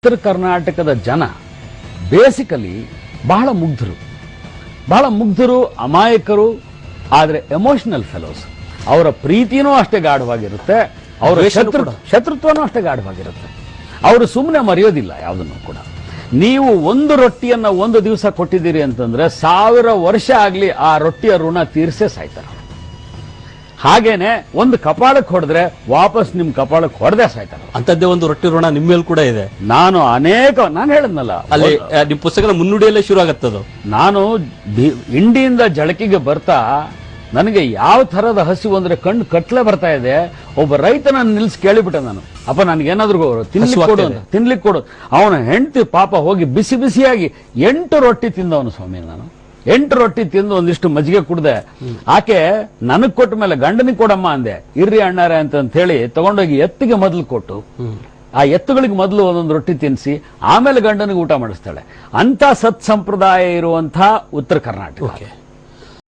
ಉತ್ತರ ಕರ್ನಾಟಕದ ಜನ ಬೇಸಿಕಲಿ ಬಹಳ ಮುಗ್ಧರು. ಬಹಳ ಮುಗ್ಧರು ಅಮಾಯಕರು ಆದರೆ ಎಮೋಷನಲ್ ಫೆಲೋಸ್ ಅವರ ಪ್ರೀತಿನೂ ಅಷ್ಟೇ ಗಾಢವಾಗಿರುತ್ತೆ ಅವರ ಶತ್ರು ಶತ್ರುತ್ವನೂ ಅಷ್ಟೇ ಗಾಢವಾಗಿರುತ್ತೆ. ಅವರು ಸುಮ್ಮನೆ ಮರೆಯೋದಿಲ್ಲ ಯಾವುದನ್ನು ಕೂಡ. ನೀವು ಒಂದು ರೊಟ್ಟಿಯನ್ನು ಒಂದು ದಿವಸ ಕೊಟ್ಟಿದ್ದೀರಿ ಅಂತಂದ್ರೆ ಸಾವಿರ ವರ್ಷ ಆಗಲಿ ಆ ರೊಟ್ಟಿಯ ಋಣ ತೀರಿಸೇ ಸಾಯ್ತಾರೆ ಹಾಗೇನೆ ಒಂದು ಕಪಾಳಕ್ಕೆ ಹೊಡೆದ್ರೆ ವಾಪಸ್ ನಿಮ್ಮ ಕಪಾಳಕ್ಕೆ ಹೊಡೆದೇ ಸಾಯ್ತಾರೆ. ಅಂತದ್ದೇ ಒಂದು ರೊಟ್ಟಿ ಋಣ ನಿಮ್ಮ ಮೇಲೆ ಕೂಡ ಇದೆ. ನಾನು ಅನೇಕ ನಾನು ಹೇಳದ್ನಲ್ಲ. ಅಲ್ಲಿ ಈ ನಿಮ್ ಪುಸ್ತಕದ ಮುನ್ನುಡಿಯಲ್ಲೇ ಶುರು ಆಗತ್ತದು. ನಾನು ಇಂಡಿಯಿಂದ ಜಳಕಿಗೆ ಬರ್ತಾ ನನಗೆ ಯಾವ ಥರದ ಹಸಿವು ಅಂದ್ರೆ ಕಣ್ಣು ಕಟ್ಲೆ ಬರ್ತಾ ಇದೆ ಒಬ್ಬ ರೈತನ ನಿಲ್ಸಿ ಕೇಳಿಬಿಟ್ಟೆ ನಾನು. ಅಪ್ಪ ನನಗೇನಾದ್ರೂ ತಿನ್ಲಿಕ್ಕೆ ಕೊಡು ತಿನ್ಲಿಕ್ಕೆ ಕೊಡು. ಅವನ ಹೆಂಡತಿ ಪಾಪ ಹೋಗಿ ಬಿಸಿ ಬಿಸಿಯಾಗಿ ಎಂಟು ರೊಟ್ಟಿ ತಿಂದವನು ಸ್ವಾಮಿ ನಾನು. ಎಂಟು ರೊಟ್ಟಿ ತಿಂದು ಒಂದಿಷ್ಟು ಮಜ್ಜಿಗೆ ಕುಡ್ದೆ. ಆಕೆ ನನಗ್ ಕೊಟ್ಟ ಮೇಲೆ ಗಂಡನಿಗೆ ಕೊಡಮ್ಮ ಅಂದೆ. ಇರ್ರಿ ಅಣ್ಣಾರೆ ಅಂತ ಹೇಳಿ ತಗೊಂಡೋಗಿ ಎತ್ತಿಗೆ ಮೊದಲು ಕೊಟ್ಟು, ಆ ಎತ್ತುಗಳಿಗೆ ಮೊದಲು ಒಂದೊಂದು ರೊಟ್ಟಿ ತಿನ್ಸಿ, ಆಮೇಲೆ ಗಂಡನಿಗೆ ಊಟ ಮಾಡಿಸ್ತಾಳೆ. ಅಂತ ಸತ್ ಸಂಪ್ರದಾಯ ಇರುವಂತಹ ಉತ್ತರ ಕರ್ನಾಟಕ.